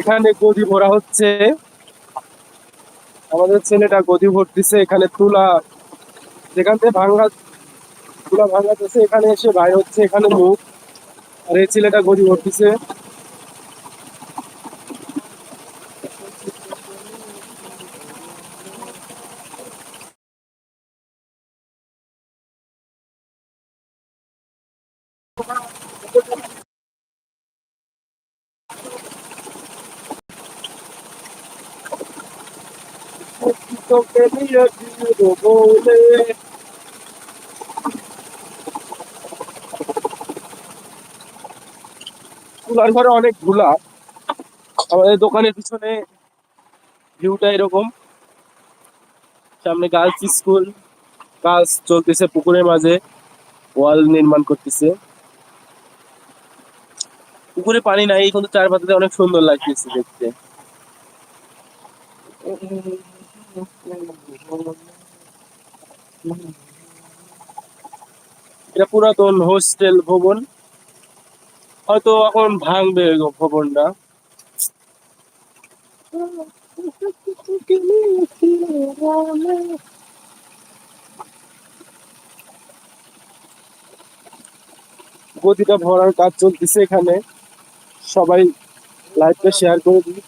এখানে গদি ভরা হচ্ছে। আমাদের ছেলেটা গদি ভরতিছে এখানে তুলা, যেখান থেকে ভাঙ্গা, তুলা ভাঙ্গা এখানে এসে ভাই হচ্ছে, এখানে মুখ। আর এই ছেলেটা গদি ঘরে অনেক ধুলা আমাদের দোকানের পিছনে ভিউটা এরকম। সামনে গার্লস স্কুল কাজ চলতেছে পুকুরের মাঝে। ওয়াল নির্মাণ করতেছে। পুকুরে পানি নাই, কিন্তু চার পাতাতে অনেক সুন্দর লাগতেছে দেখতে। এটা পুরাতন হোস্টেল ভবন। হয়তো এখন ভাঙবে ভবনটা। গদিটা ভরার কাজ চলতেছে এখানে। সবাই লাইভটা শেয়ার করে দিই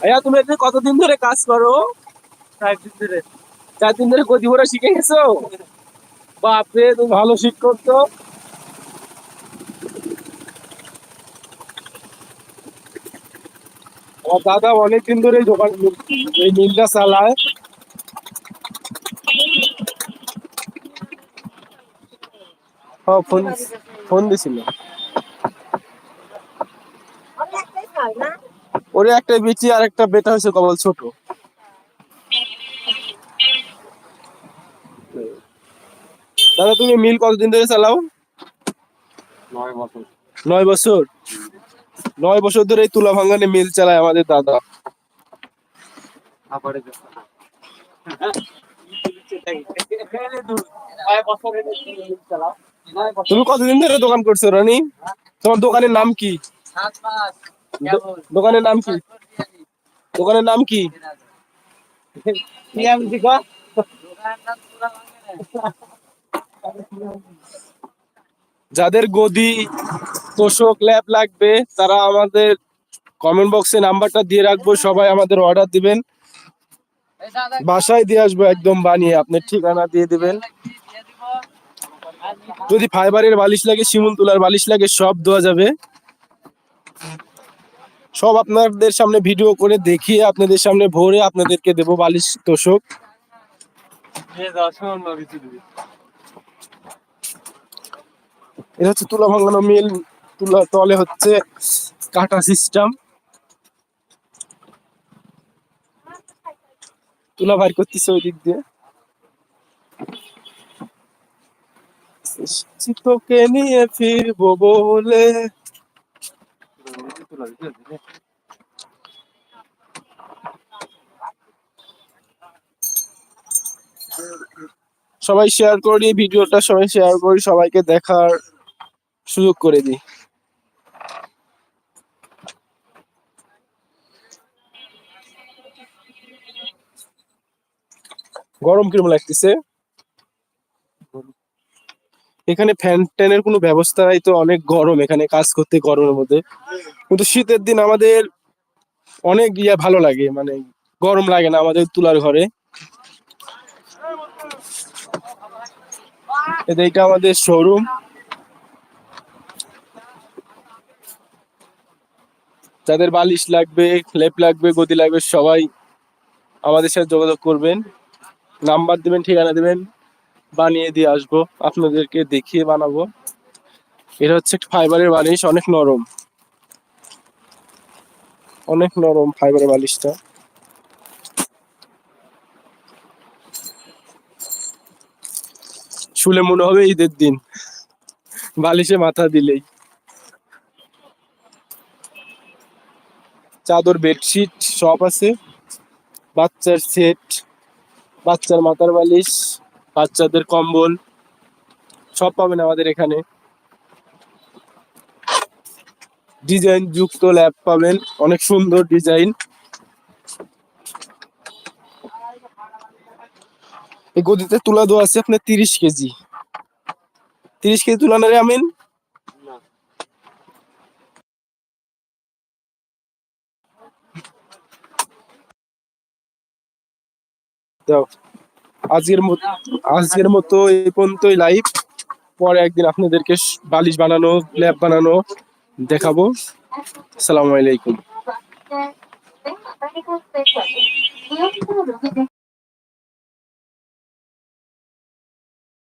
ভাইয়া তুমি এখানে কতদিন ধরে কাজ করো? চার দিন ধরে। চার দিন ধরে গদি ভরা শিখে গেছো? বাপরে তুমি ভালো শিক্ষক তো। আমার দাদা অনেকদিন ধরে দোকান এই মিলটা চালায়। ফোন ফোন দিছিল। ওরে একটা বেচি আর একটা বেটা হয়েছে কবল ছোট। দাদা তুমি মিল কতদিন ধরে চালাও? নয় বছর। নয় বছর? নয় বছর ধরে এই তুলা ভাঙ্গানে মিল চালায় আমাদের দাদা। তুমি কতদিন ধরে দোকান করছ রানী? তোমার দোকানের নাম কি? দোকানের নাম কি? দোকানের নাম কি? যাদের গদি তোষক ল্যাব লাগবে তারা আমাদের কমেন্ট বক্সে নাম্বারটা দিয়ে রাখব সবাই আমাদের অর্ডার দিবেন। বাসায় দিয়ে আসব একদম বানিয়ে আপনি ঠিকানা দিয়ে দিবেন। যদি ফাইবারের বালিশ লাগে শিমুল তুলার বালিশ লাগে সব দেওয়া যাবে। সব আপনাদের সামনে ভিডিও করে দেখিয়ে আপনাদের সামনে ভরে আপনাদেরকে দেবো বালিশ তোষক। এটা হচ্ছে তুলা ভাঙানো মিল তুলা তলে হচ্ছে কাটা সিস্টেম তুলা বাইর করতেছে ওই দিক দিয়ে। এসেছি নিয়ে ফিরবো বলে সবাই শেয়ার করি ভিডিওটা সবাই শেয়ার করি, সবাইকে দেখার সুযোগ করে দিই। গরম কিরম লাগতেছে? এখানে ফ্যান ট্যানের কোনো ব্যবস্থা নাই তো অনেক গরম, এখানে কাজ করতে গরমের মধ্যে। কিন্তু শীতের দিন আমাদের অনেক ইয়ে ভালো লাগে মানে গরম লাগে না আমাদের তুলার ঘরে। এটা আমাদের শোরুম যাদের বালিশ লাগবে, লেপ লাগবে, গদি লাগবে, সবাই আমাদের সাথে যোগাযোগ করবেন। নাম্বার দিবেন, ঠিকানা দিবেন। বানিয়ে দিয়ে আসব, আপনাদেরকে দেখিয়ে বানাবো। এটা হচ্ছে ফাইবারের বালিশ, অনেক নরম। অনেক নরম ফাইবারের বালিশটা। শুলে মনে হবে ঈদের দিন। বালিশে মাথা দিলেই। চাদর, বেডশিট সব আছে। বাচ্চার সেট, বাচ্চার মাথার বালিশ। বাচ্চাদের কম্বল, সব পাবেন আমাদের এখানে। ডিজাইন যুক্ত ল্যাব পাবেন, অনেক সুন্দর ডিজাইন। এই গদিতে তুলা দেওয়া আছে আপনার তিরিশ কেজি। তিরিশ কেজি তুলা না রে আমিন। দাও। আজকের মতো আজকের মতো এই পর্যন্তই লাইভ পরে একদিন আপনাদেরকে বালিশ বানানো ল্যাব বানানো দেখাবো। আসসালামু আলাইকুম।